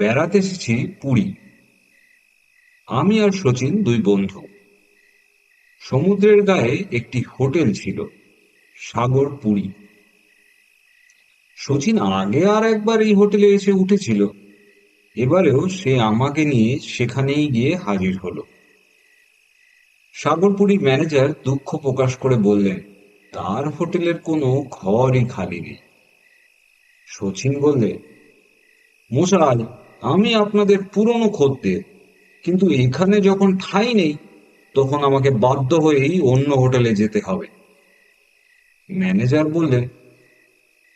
বেড়াতে এসেছি পুরী। আমি আর শচীন দুই বন্ধু। সমুদ্রের গায়ে একটি হোটেল ছিল, সাগর পুরী। শচীন আগে আর একবার এই হোটেলে এসে উঠেছিল। এবারেও সে আমাকে নিয়ে সেখানেই গিয়ে হাজির হলো। সাগরপুরী ম্যানেজার দুঃখ প্রকাশ করে বললেন, তার হোটেলের কোনো ঘরই খালি নেই। শচীন বললে মশাই আমি আপনাদের পুরনো খদ্দের। কিন্তু এখানে যখন ঠাঁই নেই, তখন আমাকে বাধ্য হয়েই অন্য হোটেলে যেতে হবে। ম্যানেজার বললেন,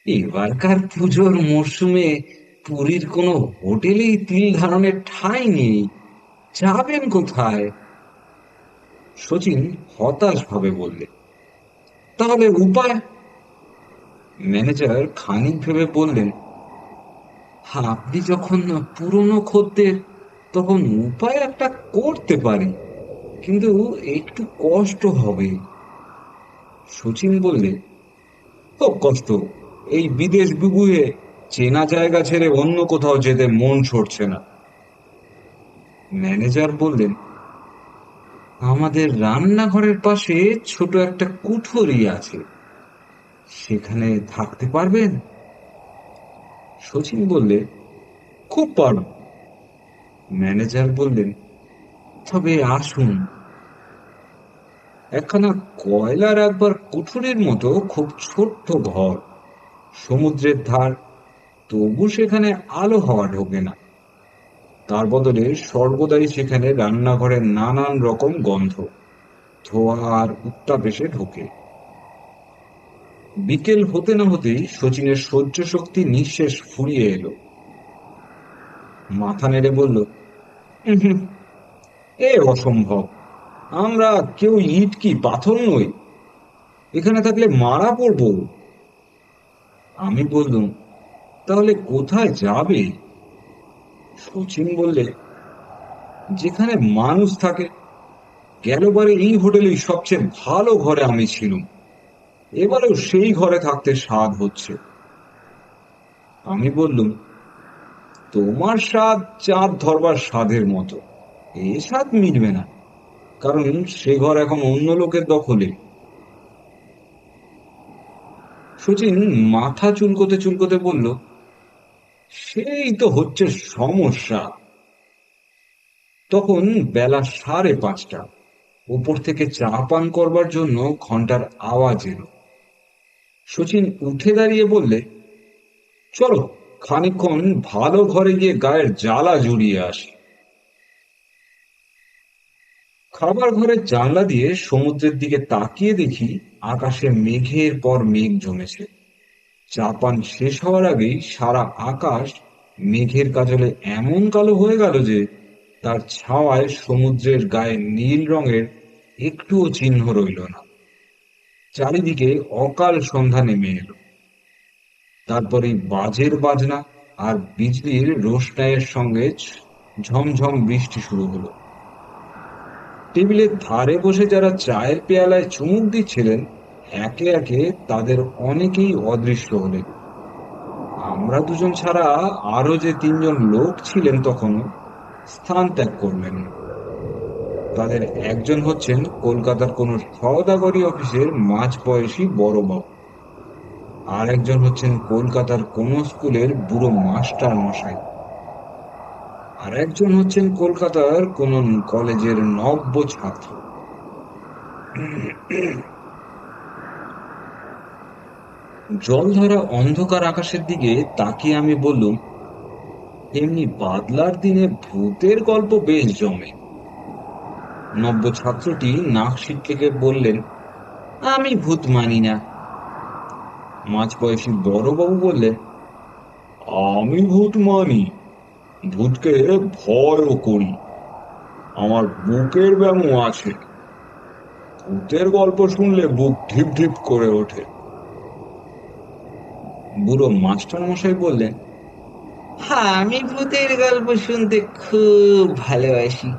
এবারকার পুজোর মরশুমে পুরীর কোনো হোটেলেই তিল ধারণের ঠাঁই নেই। যাবেন কোথায়? শচীন হতাশ ভাবে বললে তাহলে উপায়? ম্যানেজার খানিক ভেবে বললেন আপনি যখন পুরনো খদ্দের, তখন উপায় একটা করতে পারি কিন্তু একটু কষ্ট হবে। শচীন বললে, খুব কষ্ট। এই বিদেশ বিগুয়ে চেনা জায়গা ছেড়ে অন্য কোথাও যেতে মন সরছে না। ম্যানেজার বললেন, আমাদের রান্নাঘরের পাশে ছোট একটা কুঠুরি আছে। সেখানে থাকতে পারবেন? শচীন বললে, খুব পারব। ম্যানেজার বললেন, তবে আসুন। একখানা কয়লার একবার কুঠুরির মতো খুব ছোট্ট ঘর, সমুদ্রের ধার, তবু সেখানে আলো হাওয়া ঢোকে না। তার বদলে সর্বদাই সেখানে রান্নাঘরে নানান রকম গন্ধ, ধোয়া আর উত্তাপ এসে ঢোকে। বিকেল হতে না হতেই শচীনের সহ্য শক্তি নিঃশেষ ফুরিয়ে এলো। মাথা নেড়ে বলল এ অসম্ভব। আমরা কেউ ইট কি পাথর নই? এখানে থাকলে মারা পড়ব। আমি বললুম, তাহলে কোথায় যাবে? শচীন বললে, যেখানে মানুষ থাকে, গেলবারে এই হোটেলেই সবচেয়ে ভালো ঘরে আমি ছিলুম। এবারেও সেই ঘরে থাকতে স্বাদ হচ্ছে। আমি বললুম, তোমার স্বাদ চাঁদ ধরবার স্বাদের মতো। এ স্বাদ মিটবে না, কারণ সে ঘর এখন অন্য লোকের দখলে। শচীন মাথা চুলকোতে চুলকোতে বলল, সেই তো হচ্ছে সমস্যা। তখন বেলা সাড়ে পাঁচটা উপর থেকে চা পান করবার জন্য ঘণ্টার আওয়াজ এলো। শচীন উঠে দাঁড়িয়ে বললে, চলো খানিকক্ষণ ভালো ঘরে গিয়ে গায়ের জ্বালা জুড়িয়ে আসি। খাবার ঘরের জানলা দিয়ে সমুদ্রের দিকে তাকিয়ে দেখি আকাশে মেঘের পর মেঘ জমেছে। চা পান শেষ হওয়ার আগেই সারা আকাশ মেঘের কাজলে এমন কালো হয়ে গেল যে তার ছাওয়ায় সমুদ্রের গায়ে নীল রঙের একটুও চিহ্ন রইল না। চারিদিকে অকাল সন্ধ্যা নেমে এলো। তারপরে বাজের বাজনা আর বিজলির রোশনাইয়ের সঙ্গে ঝমঝম বৃষ্টি শুরু হলো। টেবিলের ধারে বসে যারা চায়ের পেয়ালায় চুমুক দিচ্ছিলেন, একে একে তাদের অনেকেই অদৃশ্য হলেন আমরা দুজন ছাড়া আরও যে তিনজন লোক ছিলেন তখন স্থান ত্যাগ করলেন তাদের একজন হচ্ছেন কলকাতার কোন সওদাগরি অফিসের মাঝ বয়সী বড় বাবু। আর একজন হচ্ছেন কলকাতার কোন স্কুলের বুড়ো মাস্টার মশাই আর একজন হচ্ছেন কলকাতার কোন কলেজের নব্য ছাত্র। জলধরা অন্ধকার আকাশের দিকে তাকিয়ে আমি বললুম, এমনি বাদলার দিনে ভূতের গল্প বেশ জমে। নব্য ছাত্রটি নাক শিক্ষকে বললেন, আমি ভূত মানি না। মাঝ বয়সী বড়বাবু বললেন, আমি ভূত মানি, ভূতকে ভয়ও করি। আমার বুকের ব্যামো আছে। ভূতের গল্প শুনলে বুক ঢিপ ঢিপ করে ওঠে। বুড়ো মাস্টার মশাই বললেন হ্যাঁ আমি ভূতের গল্প শুনতে খুব ভালোবাসি।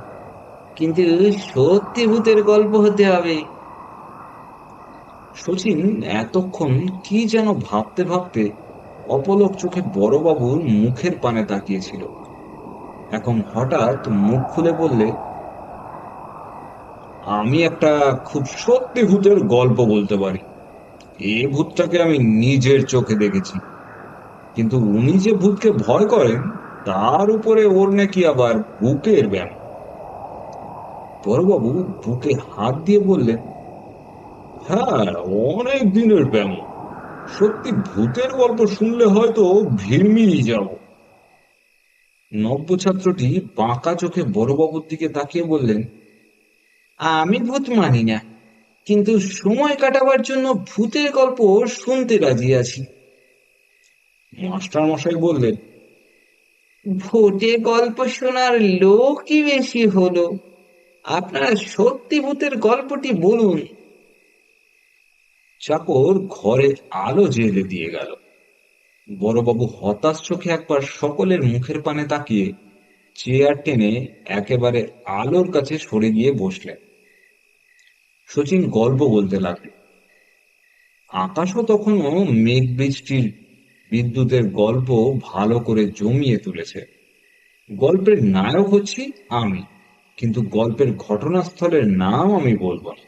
কিন্তু সত্যি ভূতের গল্প হতে হবে। শচীন এতক্ষণ কি যেন ভাবতে ভাবতে অপলক চোখে বড়বাবুর মুখের পানে তাকিয়েছিল। এখন হঠাৎ মুখ খুলে বললে, আমি একটা খুব সত্যি ভূতের গল্প বলতে পারি। এ ভূতটাকে আমি নিজের চোখে দেখেছি। কিন্তু উনি যে ভূতকে ভয় করেন, তার উপরে ওর নাকি আবার বুকের ব্যায়াম বড়বাবু বুকে হাত দিয়ে বললেন হ্যাঁ অনেক দিনের ব্যায়াম সত্যি ভূতের গল্প শুনলে হয়তো ভিড়মিয়ে যাব। নব্য ছাত্রটি বাঁকা চোখে বড়বাবুর দিকে তাকিয়ে বললেন, আমি ভূত মানি না, কিন্তু সময় কাটাবার জন্য ভূতের গল্প শুনতে রাজি আছি। মাস্টার মশাই বললেন ভূতে গল্প শোনার লোকই বেশি হলো। আপনারা সত্যি ভূতের গল্পটি বলুন। চাকর ঘরে আলো জেলে দিয়ে গেল। বড়বাবু হতাশ চোখে একবার সকলের মুখের পানে তাকিয়ে চেয়ার টেনে একেবারে আলোর কাছে সরে গিয়ে বসলেন। শচীন গল্প বলতে লাগল, আকাশও তখনও মেঘ বৃষ্টির বিদ্যুতের গল্প ভালো করে জমিয়ে তুলেছে। গল্পের নায়ক হচ্ছি আমি। কিন্তু গল্পের ঘটনাস্থলের নাম আমি বলব না।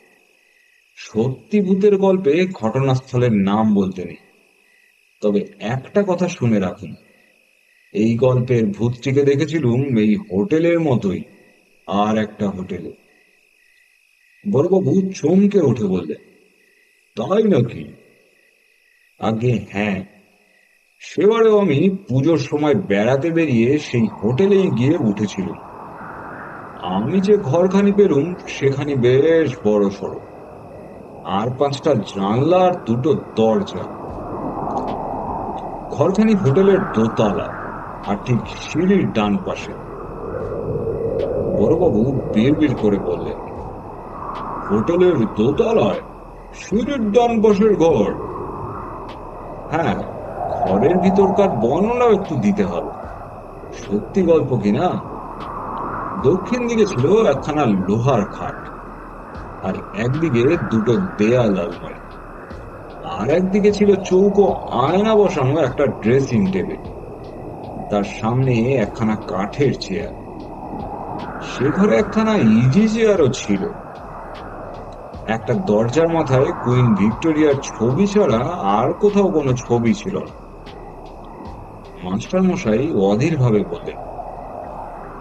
সত্যি ভূতের গল্পে ঘটনাস্থলের নাম বলতে নেই। তবে একটা কথা শুনে রাখুন। এই গল্পের ভূতটিকে দেখেছিলুম এই হোটেলের মতোই, আর একটা হোটেলে। বড়বাবু চমকে উঠে বললেন, তাই নাকি? আগে হ্যাঁ। সেবারেও আমি পুজোর সময় বেড়াতে বেরিয়ে সেই হোটেলেই গিয়ে উঠেছিল আমি যে ঘরখানি পেলুম, সেখানি বেশ বড় সড়ো আর পাঁচটা জানলা দুটো দরজা। ঘরখানি হোটেলের দোতলা আর ঠিক সিঁড়ির ডান পাশে। বড়বাবু বিড় করে বললেন, হোটেলের দোতলায় সিঁড়ির ডান পাশের ঘর? হ্যাঁ ঘরের ভিতরকার বর্ণনাও একটু দিতে হবে। সত্যি গল্প কিনা দক্ষিণ দিকে ছিল একখানা লোহার খাট। আর একদিকে দুটো দেয়াল আলমারি আর একদিকে ছিল চৌকো আয়না বসানো একটা ড্রেসিং টেবিল। তার সামনে একখানা কাঠের চেয়ার। সে ঘরে একখানা ইজি চেয়ারও ছিল। একটা দরজার মাথায় কুইন ভিক্টোরিয়ার ছবি ছাড়া আর কোথাও কোনো ছবি ছিল না। মাস্টার মশাই অধীর ভাবে বললেন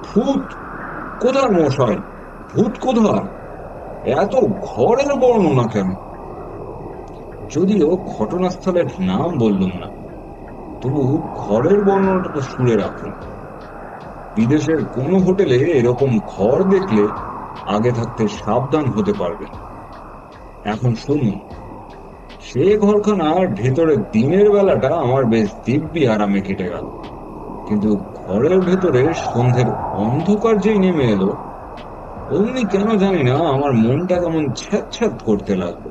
ভূত কোথায় মশাই, ভূত কোথায় এত ঘরের বর্ণনা কেন? যদিও ঘটনাস্থলের নাম বললুম না, তবু ঘরের বর্ণনাটা তো শুনে রাখুন। বিদেশের কোনো হোটেলে এরকম ঘর দেখলে আগে থাকতে সাবধান হতে পারবেন। এখন শুনুন, সে ঘরখানার ভেতরে দিনের বেলাটা আমার বেশ দিব্যি আরামে কেটে গেল। কিন্তু ঘরের ভেতরে সন্ধ্যের অন্ধকার যেই নেমে এলো, অমনি কেন জানি না আমার মনটা কেমন ছ্যাঁত করতে লাগল।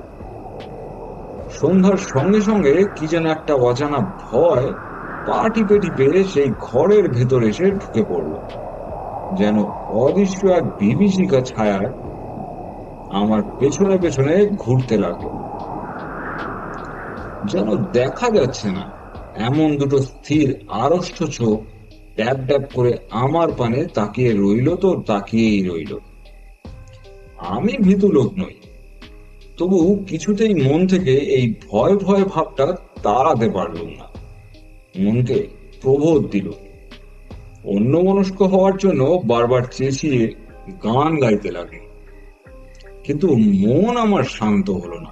সন্ধ্যার সঙ্গে সঙ্গে কি যেন একটা অজানা ভয় পা টিপে টিপে সেই ঘরের ভেতর এসে ঢুকে পড়ল। যেন অদৃশ্য এক বিভীষিকা ছায়ার আমার পেছনে পেছনে ঘুরতে লাগল। যেন দেখা যাচ্ছে না, এমন দুটো স্থির আড়ষ্ট চোখ ড্যাব ড্যাব করে আমার পানে তাকিয়ে রইল তো তাকিয়েই রইল। আমি ভীতু লোক নই। তবু কিছুতেই মন থেকে এই ভয় ভয় ভাবটা তাড়াতে পারলুম না। মনকে প্রবোধ দিল। অন্য মনস্ক হওয়ার জন্য বারবার চেঁচিয়ে গান গাইতে লাগে। কিন্তু মন আমার শান্ত হলো না।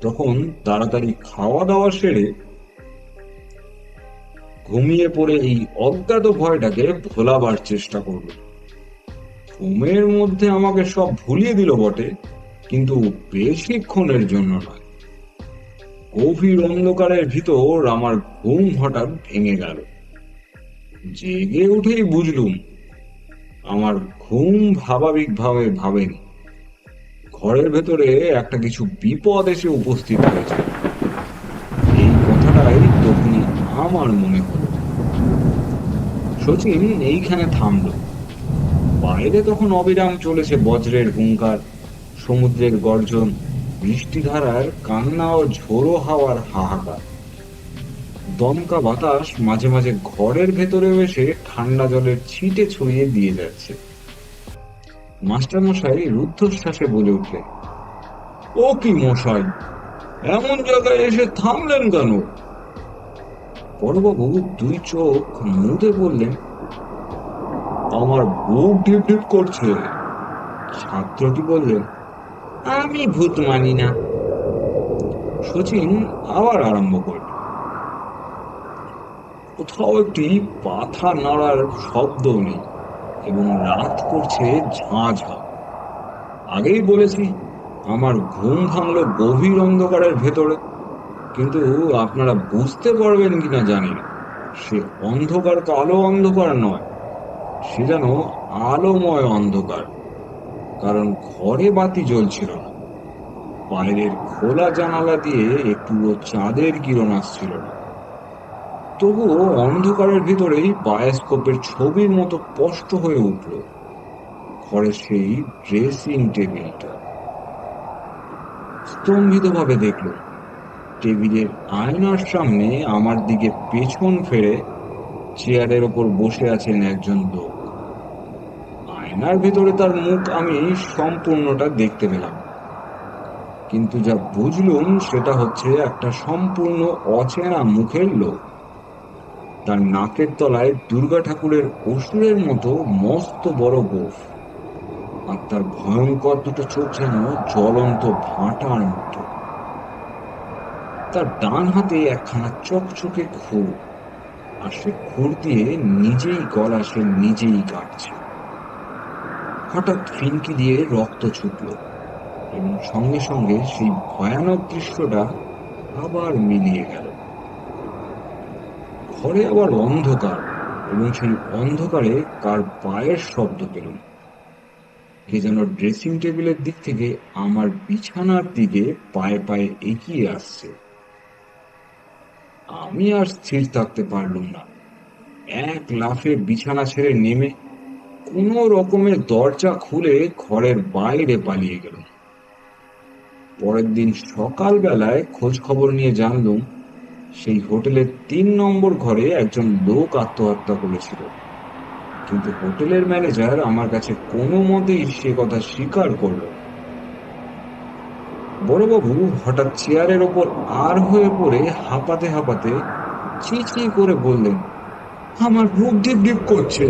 তখন তাড়াতাড়ি খাওয়া দাওয়া সেরে ঘুমিয়ে পড়ে এই অজ্ঞাত ভয়টাকে ভোলাবার চেষ্টা করল। ঘুমের মধ্যে আমাকে সব ভুলিয়ে দিল বটে, কিন্তু বেশিক্ষণের জন্য নয়। গভীর অন্ধকারের ভিতর আমার ঘুম হঠাৎ ভেঙে গেল। জেগে উঠেই বুঝলুম, আমার ঘুম ভাবাবিকভাবে ভাবেনি। ঘরের ভেতরে একটা কিছু বিপদ এসে উপস্থিত হয়েছে। আমার মনে হলো শচীন এইখানে থামলো। বাইরে তখন অবিরাম চলেছে বজ্রের হুঙ্কার, সমুদ্রের গর্জন, বৃষ্টিধারার কান্না ও ঝোড়ো হাওয়ার হাহাকার। দমকা বাতাস মাঝে মাঝে ঘরের ভেতরে এসে ঠান্ডা জলের ছিটে ছড়িয়ে দিয়ে যাচ্ছে। মাস্টারমশাই রুদ্ধশ্বাসে বলে উঠলেন, ও কি মশাই, এমন জায়গায় এসে থামলেন কেন? বড়বাবু দুই চোখ মুদে বললেন, আমার বুক ঢিপ ঢিপ করছে। ছাত্রটি বললেন, আমি ভূত মানি না। শচীন আবার আরম্ভ করল। কোথাও একটি পাথা নাড়ার শব্দ নেই এবং রাত করছে ঝাঁ ঝাঁ আগেই বলেছি, আমার ঘুম ভাঙলো গভীর অন্ধকারের ভেতরে। কিন্তু আপনারা বুঝতে পারবেন কিনা জানি না। সে অন্ধকার কালো অন্ধকার নয়, সে যেন আলোময় অন্ধকার। কারণ ঘরে বাতি জ্বলছিল না বাইরের খোলা জানালা দিয়ে একটুও চাঁদের কিরণ আসছিল না। তবুও অন্ধকারের ভিতরেই বায়োস্কোপের ছবির মতো স্পষ্ট হয়ে উঠল ঘরের সেই ড্রেসিং টেবিলটা। স্তম্ভিতভাবে দেখল টেবিলের আয়নার সামনে আমার দিকে পেছন ফেরে চেয়ারের ওপর বসে আছেন একজন লোক। আয়নার ভেতরে তার মুখ আমি সম্পূর্ণটা দেখতে পেলাম। কিন্তু যা বুঝলুম সেটা হচ্ছে একটা সম্পূর্ণ অচেনা মুখের লোক। তার নাকের তলায় দুর্গা ঠাকুরের অসুরের মতো মস্ত বড় গোফ। আর তার ভয়ঙ্কর দুটো চোখ যেন জ্বলন্ত ভাঁটার মতো। তার ডান হাতে একখানা চকচকে খুর আর সে খুর দিয়ে নিজেই গলা সে নিজেই কাটছে হঠাৎ ফিনকি দিয়ে রক্ত ছুটল, এবং সঙ্গে সঙ্গে সেই ভয়ানক দৃশ্যটা আবার মিলিয়ে গেল। ঘরে আবার অন্ধকার, এবং সেই অন্ধকারে কার পায়ের শব্দ পেলুম কে যেন ড্রেসিং টেবিলের দিক থেকে আমার বিছানার দিকে পায়ে পায়ে এগিয়ে আসছে। আমি আর স্থির থাকতে পারলুম না। এক লাফে বিছানা ছেড়ে নেমে কোনো রকমের দরজা খুলে ঘরের বাইরে পালিয়ে গেল পরের দিন সকালবেলায় খোঁজ খবর নিয়ে জানলুম, সেই হোটেলের তিন নম্বর ঘরে একজন লোক আত্মহত্যা করেছিল। কিন্তু হোটেলের ম্যানেজার আমার কাছে কোনো মতেই সে কথা স্বীকার করল। বড়বাবু হঠাৎ চেয়ারের ওপর আর হয়ে পড়ে হাঁপাতে হাঁপাতে চি চি করে বললেন, আমার বুক ডিপ ডিপ করছে।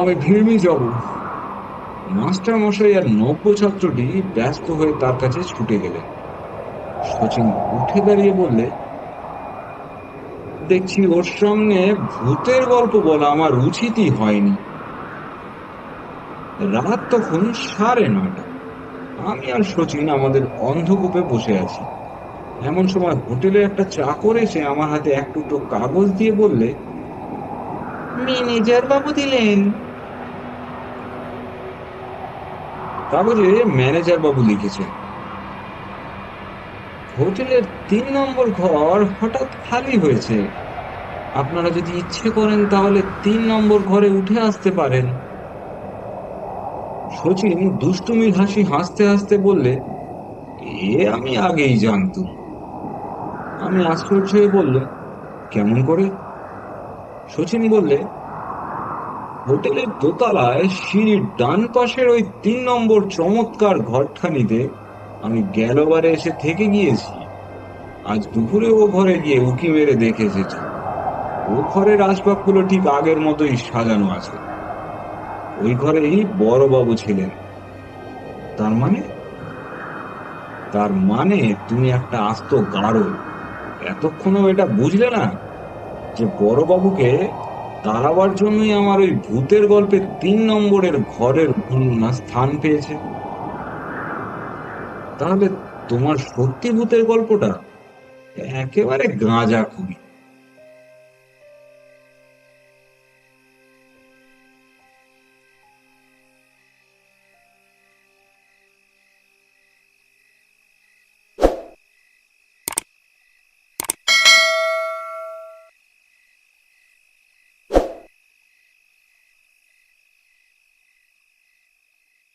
আমি ভিড়মি যাব। মাস্টার মশাই আর নব্য ছাত্রটি ব্যস্ত হয়ে তার কাছে ছুটে গেলেন। শচীন উঠে দাঁড়িয়ে বললে, দেখছি ওর সামনে ভূতের গল্প বলা আমার উচিতই হয়নি। রাত তখন সাড়ে নয়টা। আমি আর শচীন আমাদের অন্ধকূপে বসে আছি। এমন সময় হোটেলে একটা চাকর এসে আমার হাতে এক টুকরো কাগজ দিয়ে বললে, ম্যানেজার বাবু দিলেন। কাগজে ম্যানেজার বাবু লিখেছেন হোটেলের তিন নম্বর ঘর হঠাৎ খালি হয়েছে। আপনারা যদি ইচ্ছে করেন তাহলে তিন নম্বর ঘরে উঠে আসতে পারেন। শচীন দুষ্টুমির হাসি হাসতে হাসতে বললে, এ আমি আগেই জানতুম আমি আশ্চর্য হয়ে বললাম কেমন করে? শচীন বললে, হোটেলের দোতলায় সিঁড়ির ডান পাশের ওই তিন নম্বর চমৎকার ঘরখানিতে আমি গেলবারে এসে থেকে গিয়েছি। আজ দুপুরে ও ঘরে গিয়ে উকি মেরে দেখে এসেছি। ও ঘরের আসবাবগুলো ঠিক আগের মতোই সাজানো আছে। ওই ঘরেই বড়বাবু ছিলেন। তার মানে? তার মানে তুমি একটা আস্ত গাঢ়। এতক্ষণও এটা বুঝলে না যে বড়বাবুকে তাড়াবার জন্যই আমার ওই ভূতের গল্পে তিন নম্বরের ঘরের স্থান পেয়েছে। তাহলে তোমার সত্যি ভূতের গল্পটা একেবারে গাঁজা খুবই।